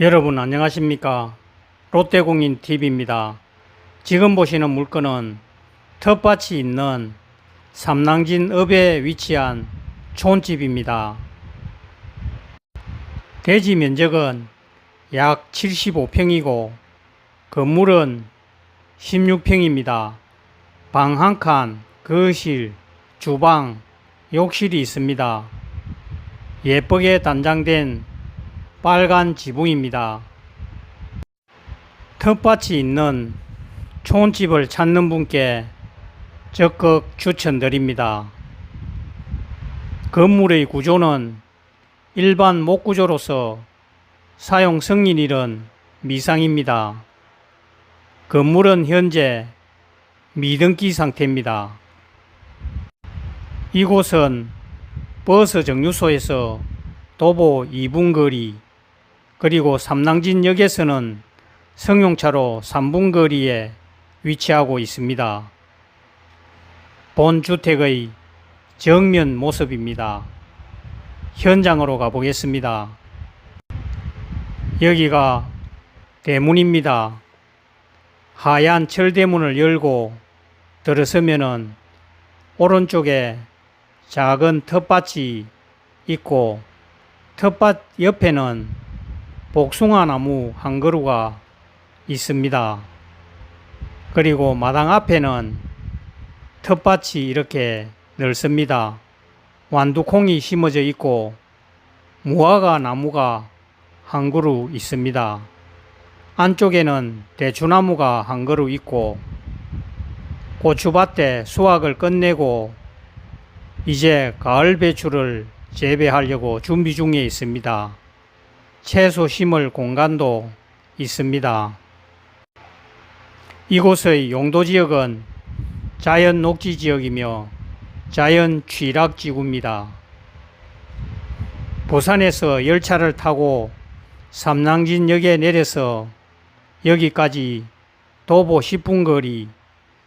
여러분 안녕하십니까 롯데공인 TV입니다. 지금 보시는 물건은 텃밭이 있는 삼낭진 읍에 위치한 촌집입니다. 대지 면적은 약 75평이고 건물은 16평입니다. 방 한 칸, 거실, 주방, 욕실이 있습니다. 예쁘게 단장된 빨간 지붕입니다. 텃밭이 있는 촌집을 찾는 분께 적극 추천드립니다. 건물의 구조는 일반 목구조로서 사용 승인일은 미상입니다. 건물은 현재 미등기 상태입니다. 이곳은 버스 정류소에서 도보 2분 거리, 그리고 삼낭진역에서는 승용차로 3분 거리에 위치하고 있습니다. 본 주택의 정면 모습입니다. 현장으로 가보겠습니다. 여기가 대문입니다. 하얀 철대문을 열고 들어서면은 오른쪽에 작은 텃밭이 있고 텃밭 옆에는 복숭아 나무 한 그루가 있습니다. 그리고 마당 앞에는 텃밭이 이렇게 넓습니다. 완두콩이 심어져 있고 무화과 나무가 한 그루 있습니다. 안쪽에는 대추나무가 한 그루 있고 고추밭에 수확을 끝내고 이제 가을 배추를 재배하려고 준비 중에 있습니다. 채소 심을 공간도 있습니다. 이곳의 용도 지역은 자연 녹지 지역이며 자연 취락 지구입니다. 부산에서 열차를 타고 삼낭진역에 내려서 여기까지 도보 10분 거리,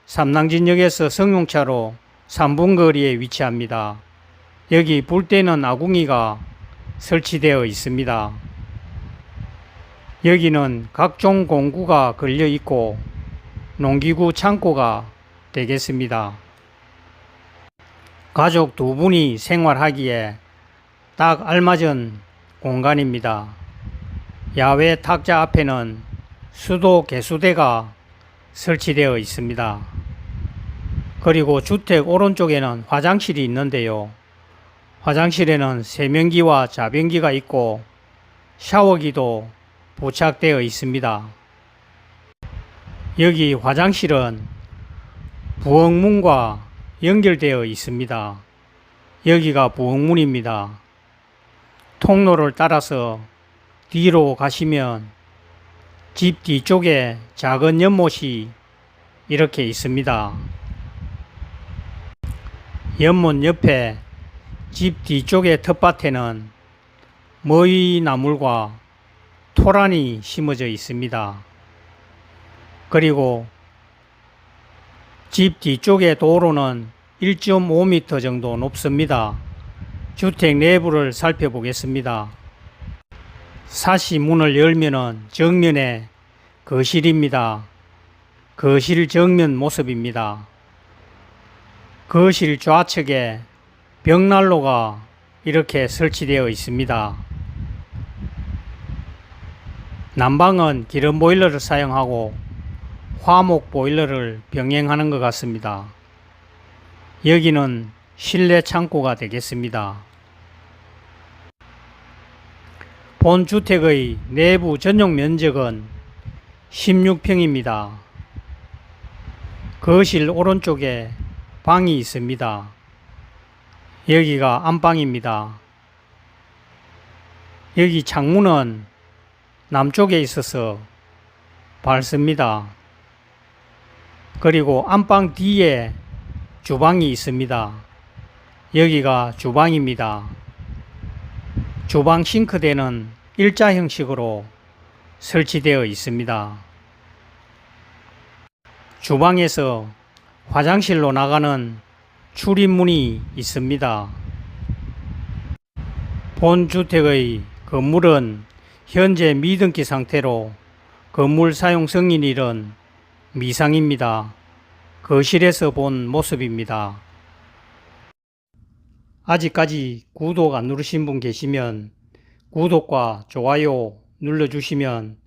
삼낭진역에서 승용차로 3분 거리에 위치합니다. 여기 불 때는 아궁이가 설치되어 있습니다. 여기는 각종 공구가 걸려 있고 농기구 창고가 되겠습니다. 가족 두 분이 생활하기에 딱 알맞은 공간입니다. 야외 탁자 앞에는 수도 개수대가 설치되어 있습니다. 그리고 주택 오른쪽에는 화장실이 있는데요. 화장실에는 세면기와 자변기가 있고 샤워기도 부착되어 있습니다. 여기 화장실은 부엌문과 연결되어 있습니다. 여기가 부엌문입니다. 통로를 따라서 뒤로 가시면 집 뒤쪽에 작은 연못이 이렇게 있습니다. 연못 옆에 집 뒤쪽의 텃밭에는 머위 나물과 토란이 심어져 있습니다. 그리고 집 뒤쪽의 도로는 1.5m 정도 높습니다. 주택 내부를 살펴보겠습니다. 사시 문을 열면은 정면에 거실입니다. 거실 정면 모습입니다. 거실 좌측에 벽난로가 이렇게 설치되어 있습니다. 난방은 기름 보일러를 사용하고 화목 보일러를 병행하는 것 같습니다. 여기는 실내 창고가 되겠습니다. 본 주택의 내부 전용 면적은 16평입니다. 거실 오른쪽에 방이 있습니다. 여기가 안방입니다. 여기 창문은 남쪽에 있어서 밝습니다. 그리고 안방 뒤에 주방이 있습니다. 여기가 주방입니다. 주방 싱크대는 일자 형식으로 설치되어 있습니다. 주방에서 화장실로 나가는 출입문이 있습니다. 본 주택의 건물은 현재 미등기 상태로 건물 사용 승인일은 미상입니다. 거실에서 본 모습입니다. 아직까지 구독 안 누르신 분 계시면 구독과 좋아요 눌러주시면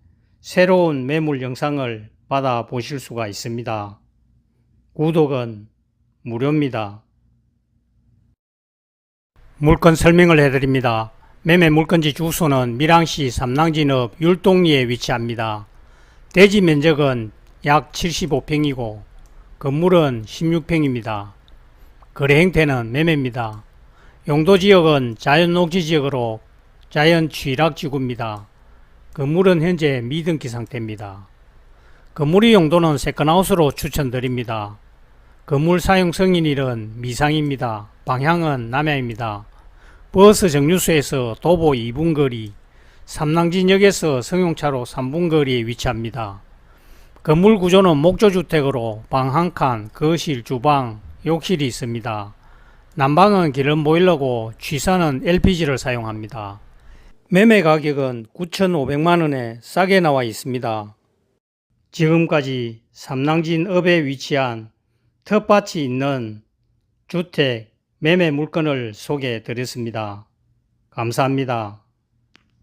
새로운 매물 영상을 받아 보실 수가 있습니다. 구독은 무료입니다. 물건 설명을 해드립니다. 매매 물건지 주소는 밀양시 삼랑진읍 율동리에 위치합니다. 대지 면적은 약 75평이고 건물은 16평입니다. 거래 행태는 매매입니다. 용도 지역은 자연 녹지 지역으로 자연 취락 지구입니다. 건물은 현재 미등기 상태입니다. 건물의 용도는 세컨하우스로 추천드립니다. 건물 사용 승인일은 미상입니다. 방향은 남해입니다. 버스 정류소에서 도보 2분 거리, 삼랑진역에서 승용차로 3분 거리에 위치합니다. 건물 구조는 목조주택으로 방 한 칸, 거실, 주방, 욕실이 있습니다. 난방은 기름 보일러고 취사는 LPG를 사용합니다. 매매 가격은 9,500만원에 싸게 나와 있습니다. 지금까지 삼랑진 읍에 위치한 텃밭이 있는 주택 매매 물건을 소개해 드렸습니다. 감사합니다.